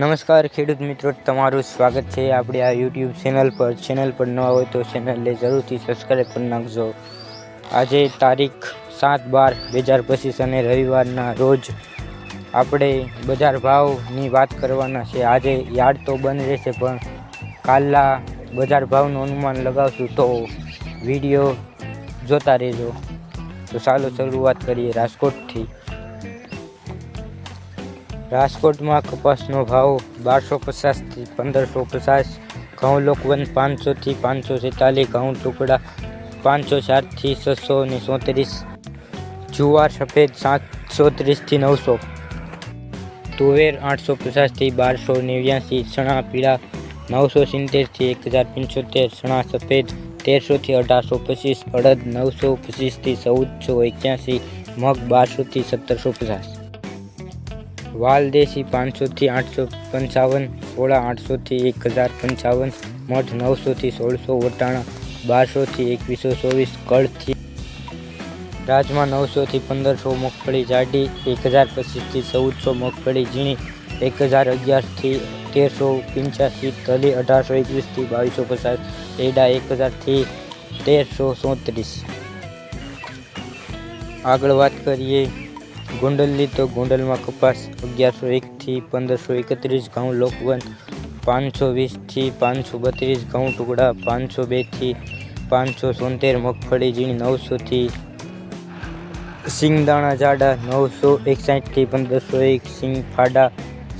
નમસ્કાર, ખેડૂત મિત્રો, તમારું સ્વાગત છે આપણી આ યુટ્યુબ ચેનલ પર. ચેનલ પર ન હોય તો ચેનલને જરૂરથી સબસ્ક્રાઈબ કરી નાખજો. આજે તારીખ સાત બાર બે હજાર પચીસ અને રવિવારના રોજ આપણે બજાર ભાવની વાત કરવાના છે. આજે યાર્ડ તો બંધ રહેશે, પણ કાલના બજાર ભાવનું અનુમાન લગાવશું તો વીડિયો જોતા રહેજો. તો ચાલો શરૂઆત કરીએ રાજકોટથી. રાજકોટમાં કપાસનો ભાવ બારસો પચાસથી પંદરસો પચાસ, ઘઉં લોકવન પાંચસોથી પાંચસો છેતાલીસ, ઘઉં ટુકડા પાંચસો સાતથી છસો ને ચોત્રીસ જુવાર સફેદ સાતસો ત્રીસથી નવસો, તુવેર આઠસો પચાસથી બારસો નેવ્યાસી, ચણા પીળા નવસો સિત્તેરથી એક હજાર પંચોતેર, ચણા સફેદ તેરસોથી અઢારસો પચીસ, અડદ નવસો પચીસથી ચૌદસો એક્યાસી, મગ બારસોથી સત્તરસો પચાસ. વાલ દેશી પાંચસોથી આઠસો પંચાવન સોળા આઠસોથી એક હજાર પંચાવન, મઠ નવસોથી સોળસો, વટાણા બારસોથી એકવીસો ચોવીસ, કળથી રાજમાં નવસોથી પંદરસો, મગફળી જાડી એક હજાર પચીસથી ચૌદસો, મગફળી ઝીણી એક હજાર અગિયારથી તેરસો, પંચ્યાસી, તલી અઢારસો એકવીસથી બાવીસો પચાસ, એડા એક હજારથી તેરસો ચોત્રીસ. આગળ વાત કરીએ ગોંડલની તો ગોંડલમાં કપાસ અગિયારસો એકથી પંદરસો એકત્રીસ ઘઉં લોકવન પાંચસો વીસથી પાંચસો બત્રીસ ઘઉં ટુકડા, પાંચસો બેથી પાંચસો સોતેર મગફળી ઝીણી નવસોથી સિંગદાણા જાડા, નવસો એકસાઠથી પંદરસો એક, સિંગ ફાડા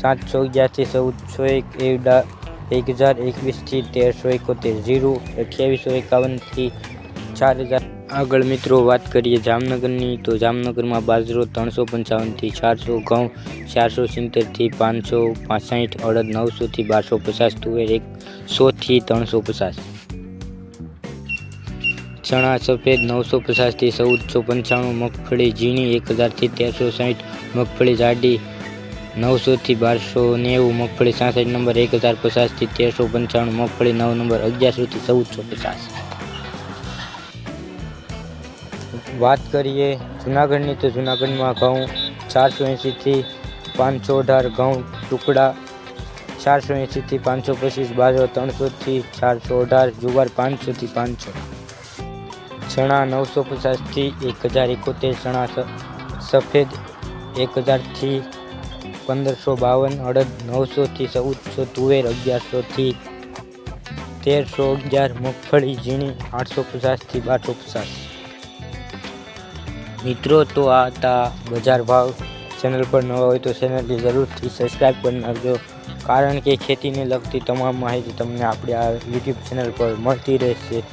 સાતસો અગિયારથી ચૌદસો એક, એવડા એક હજાર એકવીસથી તેરસો એકોતેર, જીરું અઠ્યાવીસો એકાવનથી ચાર હજાર આગળ મિત્રો વાત કરીએ જામનગરની, તો જામનગરમાં બાજરો ત્રણસો પંચાવનથી ચારસો, ઘઉં ચારસો સિત્તેરથી પાંચસો, પાસઠ, અડદ નવસોથી બારસો પચાસ, તુવેર એકસોથી ત્રણસો પચાસ. ચણા સફેદ નવસો પચાસથી ચૌદસો પંચાણું, મગફળી ઝીણી એક હજારથી તેરસો સાઠ મગફળી જાડી નવસોથી બારસો નેવું, મગફળી સાસઠ નંબર એક હજાર પચાસથી તેરસો પંચાણું, મગફળી નવ નંબર અગિયારસોથી ચૌદસો પચાસ. વાત કરીએ જુનાગઢની તો જુનાગઢમાં ઘઉં ચારસો એંશીથી પાંચસો અઢાર ઘઉં ટુકડા ચારસો એંશીથી પાંચસો પચીસ, બાજરો ત્રણસોથી ચારસો અઢાર, જુવાર પાંચસોથી પાંચસો. ચણા નવસો પચાસથી એક હજાર એકોતેર, ચણા સફેદ એક હજારથી પંદરસો બાવન, અડદ નવસોથી ચૌદસો, તુવેર અગિયારસોથી તેરસો અગિયાર, મગફળી, ઝીણી આઠસો પચાસથી બારસો પચાસ. મિત્રો, તો આ હતા બજાર ભાવ. ચેનલ પર નવા હોય તો ચેનલને જરૂરથી સબસ્ક્રાઈબ કરી નાખજો. કારણ કે ખેતીને લગતી તમામ માહિતી તમને આપણે આ યુટ્યુબ ચેનલ પર મળતી રહેશે.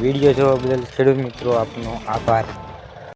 વીડિયો જોવા બદલ ખેડૂત મિત્રો આપનો આભાર.